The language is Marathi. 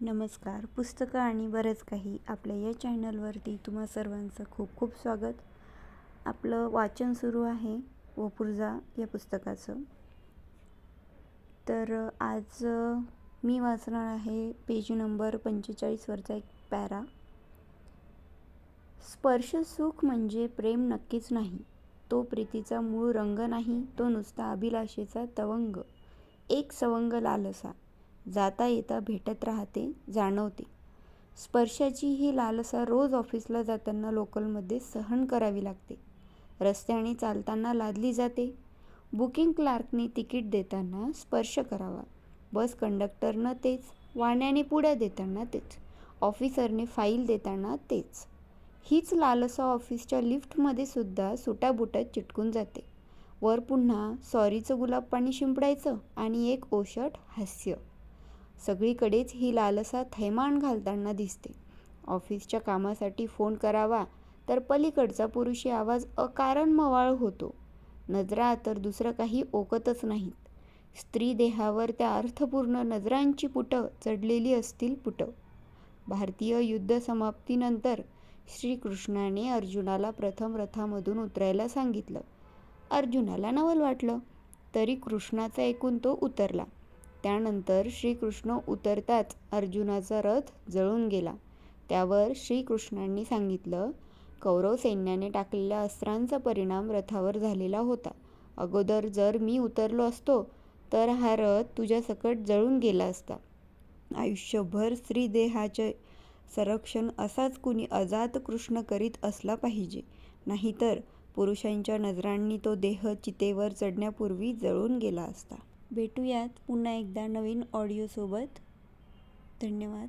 नमस्कार. पुस्तकं आणि बरंच काही आपल्या या चॅनलवरती तुम्हा सर्वांचं खूप खूप स्वागत. आपलं वाचन सुरू आहे वपुर्जा या पुस्तकाचं. तर आज मी वाचणार आहे पेज नंबर पंचेचाळीसवरचा एक पॅरा. स्पर्श सुख म्हणजे प्रेम नक्कीच नाही. तो प्रीतीचा मूळ रंग नाही तो नुसता अभिलाषेचा तवंग. एक सवंग लालसा. जाता येता भेटत राहते जाणवते. स्पर्शाची ही लालसा रोज ऑफिसला जाताना लोकलमध्ये सहन करावी लागते. रस्त्याने चालताना लादली जाते. बुकिंग क्लार्कने तिकीट देताना स्पर्श करावा. बस कंडक्टरनं तेच वाण्याने पुड्या देताना तेच ऑफिसरने फाईल देताना तेच. हीच लालसा ऑफिसच्या लिफ्टमध्ये सुद्धा सुटाबुटात चिटकून जाते. वर पुन्हा सॉरीचं गुलाब पाणी शिंपडायचं आणि एक ओशट हास्य. सगळीकडेच ही लालसा थैमान घालताना दिसते. ऑफिसच्या कामासाठी फोन करावा तर पलीकडचा पुरुषी आवाज अकारण मवाळ होतो. नजरा तर दुसरं काही ओकतच नाहीत. स्त्री देहावर त्या अर्थपूर्ण नजरांची पुटं चढलेली असतील पुटं. भारतीय युद्ध समाप्तीनंतर श्रीकृष्णाने अर्जुनाला प्रथम रथामधून उतरायला सांगितलं. अर्जुनाला नवल वाटलं तरी कृष्णाचं ऐकून तो उतरला. त्यानंतर श्रीकृष्ण उतरताच अर्जुनाचा रथ जळून गेला. त्यावर श्रीकृष्णांनी सांगितलं कौरव सैन्याने टाकलेल्या अस्त्रांचा परिणाम रथावर झालेला होता. अगोदर जर मी उतरलो असतो तर हा रथ तुझ्या सकट जळून गेला असता. आयुष्यभर स्त्रीदेहाचे संरक्षण असाच कुणी अजात कृष्ण करीत असला पाहिजे. नाहीतर पुरुषांच्या नजरांनी तो देह चितेवर चढण्यापूर्वी जळून गेला असता. भेटूयात पुन्हा एकदा नवीन ऑडिओसोबत धन्यवाद.